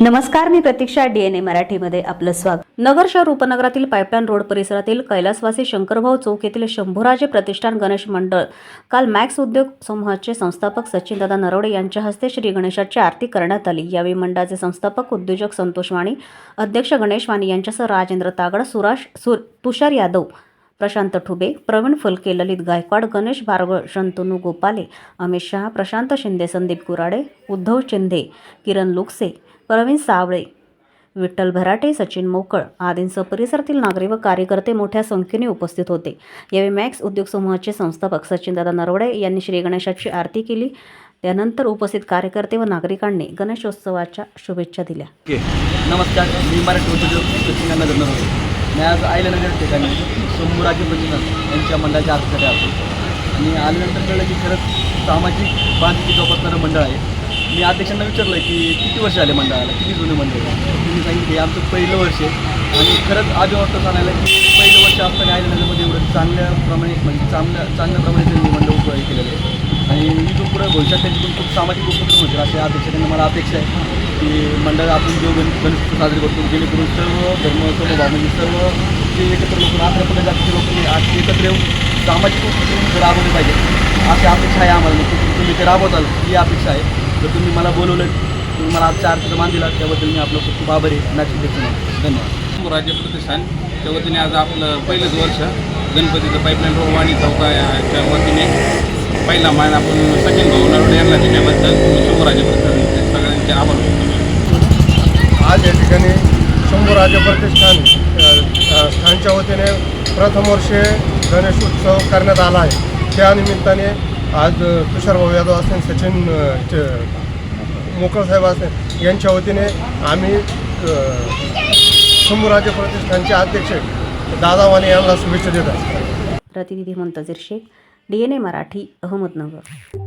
नमस्कार मी प्रतीक्षा डीएनए मराठीमध्ये आपलं स्वागत. नगर शहर उपनगरातील पाईपलाईन रोड परिसरातील कैलासवासी शंकरभाऊ चौक येथील शंभूराजे प्रतिष्ठान गणेश मंडळ काल मॅक्स उद्योग समूहाचे संस्थापक सचिनदादा नरवडे यांच्या हस्ते श्री गणेशाची आरती करण्यात आली. यावेळी मंडळाचे संस्थापक उद्योजक संतोष वाणी अध्यक्ष गणेश वाणी यांच्यासह राजेंद्र तागड सुराश सुर तुषार यादव प्रशांत ठुबे प्रवीण फुलके ललित गायकवाड गणेश भार्गव शंतनू गोपाले अमित शहा प्रशांत शिंदे संदीप कुराडे उद्धव शिंदे किरण लुकसे प्रवीण सावळे विठ्ठल भराटे सचिन मोकळ आदींसह परिसरातील नागरिक व कार्यकर्ते मोठ्या संख्येने उपस्थित होते. यावेळी मॅक्स उद्योग समूहाचे संस्थापक सचिनदादा नरवडे यांनी श्री गणेशाची आरती केली. त्यानंतर उपस्थित कार्यकर्ते व नागरिकांनी गणेशोत्सवाच्या शुभेच्छा दिल्या. नमस्कार. मी मराठी मी आज आयल्यानगर ठिकाणी शंभूराजे प्रतिष्ठान यांच्या मंडळाच्या आरतीसाठी आलो आणि आल्यानंतर कळलं की खरंच सामाजिक बांधकी जोपासणारं मंडळ आहे. मी अध्यक्षांना विचारलं की किती वर्ष आले मंडळाला? किती जुने मंडळ आहे? तुम्ही सांगितले आमचं पहिलं वर्ष आहे. आणि खरंच अभिमान वाटतं सांगायला की पहिलं वर्ष असताना आयल्यानगरमध्ये एवढं चांगल्याप्रमाणे म्हणजे चांगल्या चांगल्याप्रमाणे त्यांनी मंडळ उभं केलेलं आहे. आणि इथून पुढे भविष्यात खूप सामाजिक उपक्रम होतील अशा अध्यक्षांनी मला अपेक्षा आहे की मंडळ आपण जो गण गणेश साजरे करतो जेणेकरून सर्व धर्म समभाव म्हणजे सर्व जे एकत्र लोक आपल्याकडे जातीचे लोक आज एकत्र येऊन सामाजिक उपक्रम राबवले पाहिजे अशी अपेक्षा आहे आम्हाला. नक्की तुम्ही ते राबवताल ही अपेक्षा आहे. तर तुम्ही मला बोलवलं तुम्ही मला आजच्या आरतीचा मान दिला त्याबद्दल मी आपलं खूप खूप आभारी नाशिक मॅच धन्यवाद. राज्य प्रतिष्ठानच्या वतीने आज आपलं पहिलंच वर्ष गणपतीचं पाईपलाईन रोवाणी वाणी चौकाच्या वतीने. पहिला मान आपण सचिन भाऊ नरवडे यांना दिल्याबद्दल शिवराजे प्रतिष्ठान सगळ्यांचे आभार व्यक्त आज या ठिकाणी शंभूराजे प्रतिष्ठान स्थानच्या वतीने प्रथम वर्षे गणेश उत्सव करण्यात आला आहे. त्या निमित्ताने आज तुषारभाऊ यादव असेल सचिन अ, च- मोकळ साहेब असेल यांच्या वतीने आम्ही शंभूराजे प्रतिष्ठानचे अध्यक्ष दादा वाणी यांना शुभेच्छा देत आहोत. प्रतिनिधी मुंतजीर शेख डीएनए मराठी अहमदनगर